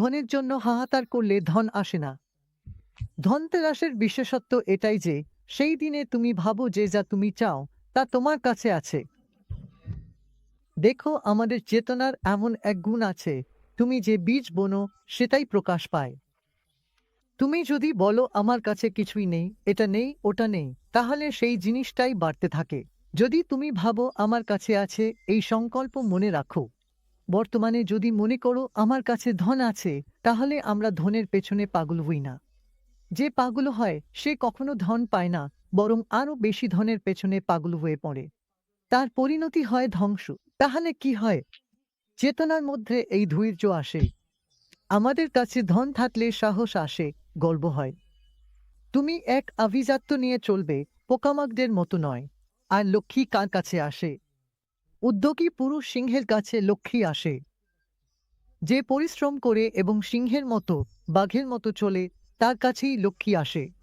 ধনের জন্য হাহাতার করলে ধন আসে না। ধনতেরাসের বিশেষত্ব এটাই যে, সেই দিনে তুমি ভাবো যে যা তুমি চাও, তা তোমার কাছে আছে। দেখো, আমাদের চেতনার এমন এক গুণ আছে, তুমি যে বীজ বোনো, সেটাই প্রকাশ পায়। তুমি যদি বলো, আমার কাছে কিছুই নেই, এটা নেই, ওটা নেই, তাহলে সেই জিনিসটাই বাড়তে থাকে। যদি তুমি ভাবো, আমার কাছে আছে, এই সংকল্প মনে রাখো। বর্তমানে যদি মনে করো আমার কাছে ধন আছে, তাহলে আমরা ধনের পেছনে পাগল হই না। যে পাগল হয়, সে কখনো ধন পায় না, বরং আরও বেশি ধনের পেছনে পাগল হয়ে পড়ে। তার পরিণতি হয় ধ্বংস। তাহলে কি হয়? চেতনার মধ্যে এই ধৈর্য আসে। আমাদের কাছে ধন থাকলে সাহস আসে, গর্ব হয়। তুমি এক আভিজাত্য নিয়ে চলবে পোকামাকদের মতো নয়। আর লক্ষ্মী কার কাছে আসে? উদ্যোগী পুরুষ সিংহের কাছে লক্ষ্মী আসে। যে পরিশ্রম করে এবং সিংহের মতো, বাঘের মতো চলে, তার কাছেই লক্ষ্মী আসে।